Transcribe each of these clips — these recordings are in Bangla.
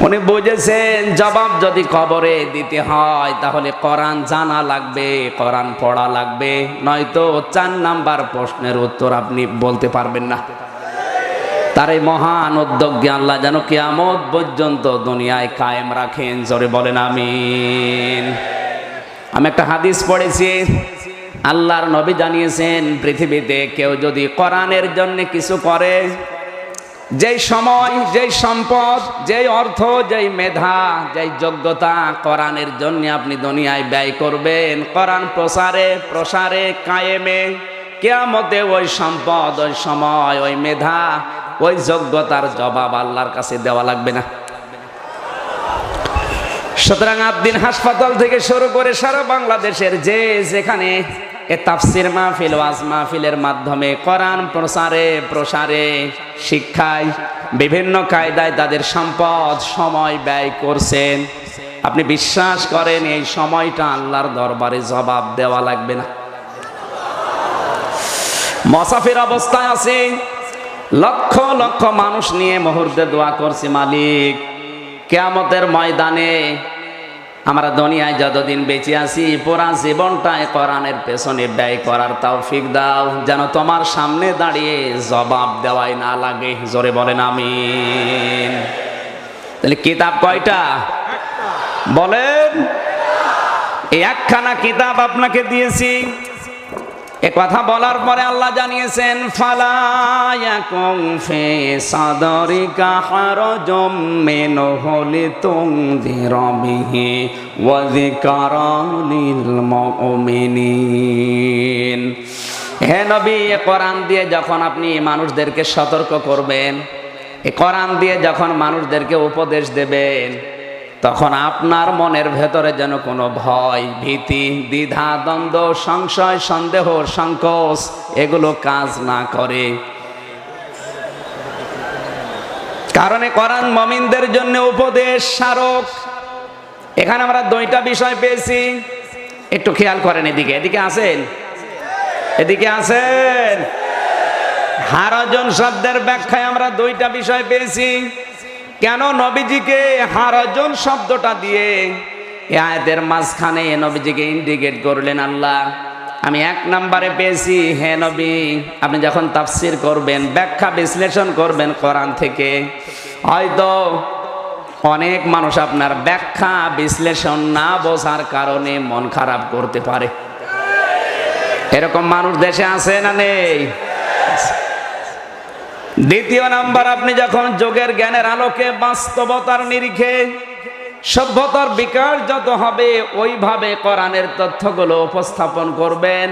উনি বুঝেছেন, জবাব যদি কবরে দিতে হয়, তাহলে কোরআন জানা লাগবে, কোরআন পড়া লাগবে। নয়তো চার নাম্বার প্রশ্নের উত্তর আপনি বলতে পারবেন না। তার এই মহান উদ্যোগে আল্লাহ যেন কিয়ামত পর্যন্ত দুনিয়ায় কায়েম রাখেন। জোরে বলেন, আমিন। আমি একটা হাদিস পড়েছি। আল্লাহর নবী জানিয়েছেন, পৃথিবীতে কেউ যদি কোরআনের জন্য কিছু করে যেই সময়, যেই সম্পদ, যেই অর্থ, যেই মেধা, যেই যোগ্যতা কোরআনের জন্য আপনি দুনিয়ায় ব্যয় করবেন। কোরআন প্রসারে প্রসারে কায়েমে কেয়ামতে ওই সম্পদ, ওই সময়, ওই মেধা, ওই যোগ্যতার জবাব আল্লাহর কাছে দেওয়া লাগবে না। সুতরাং আবদিন হাসপাতাল থেকে শুরু করে সারা বাংলাদেশের যে যেখানে এ তাফসির মাহফিল ওয়াজ মাহফিলের মাধ্যমে কোরআন প্রসারে প্রসারে, শিক্ষায় বিভিন্ন কায়দায় তাদের সম্পদ, সময় ব্যয় করছেন। আপনি বিশ্বাস করেন এই সময়টা আল্লাহর দরবারে জবাব দেওয়া লাগবে না? মসাফির অবস্থায় আছে। লক্ষ লক্ষ মানুষ নিয়ে মুহূর্তে দোয়া করছি মালিক। কেয়ামতের ময়দানে আমরা দুনিয়ায় যতদিন বেঁচে আছি, পুরা জীবনটায় কোরআনের পেছনে ব্যয় করার তৌফিক দাও। যেন তোমার সামনে দাঁড়িয়ে জবাব দেওয়াই না লাগে। জোরে বলেন আমি তাহলে কিতাব কয়টা? বলেন। এই একখানা কিতাব আপনাকে দিয়েছি। এ কথা বলার পরে আল্লাহ জানিয়েছেন ফালায়াকুম হে নবী, এ কোরআন দিয়ে যখন আপনি মানুষদেরকে সতর্ক করবেন, এ কোরআন দিয়ে যখন মানুষদেরকে উপদেশ দেবেন তখন আপনার মনের ভেতরে যেন কোনো ভয়, ভীতি, দ্বিধা, দ্বন্দ্ব, সংশয়, সন্দেহ, সংকোচ এগুলো কাজ না করে। কারণে করান মমিনদের জন্য উপদেশ স্মারক। এখানে আমরা দুইটা বিষয় পেয়েছি। একটু খেয়াল করেন এদিকে। এদিকে আসেন? এদিকে আসেন? হারজন শব্দের ব্যাখ্যায় আমরা দুইটা বিষয় পেয়েছি। কেন নবীজিকে হারজন শব্দটা দিয়ে এ আয়াতের মাঝখানে নবীজিকে ইন্ডিকেট করলেন আল্লাহ, আমি এক নম্বরে পেয়েছি, হে নবী, আপনি যখন তাফসির করবেন, ব্যাখ্যা বিশ্লেষণ করবেন কোরআন থেকে, হয়তো অনেক মানুষ আপনার ব্যাখ্যা বিশ্লেষণ না বোঝার কারণে মন খারাপ করতে পারে। এরকম মানুষ দেশে আছে না নেই? দ্বিতীয় নাম্বার, আপনি যখন যোগের জ্ঞানের আলোকে বাস্তবতার নিরিখে সভ্যতার বিকাশ যত হবে, ওইভাবে কোরআনের তথ্যগুলো উপস্থাপন করবেন।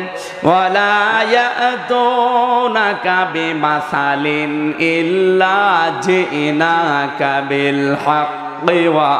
হাক্কি ওয়া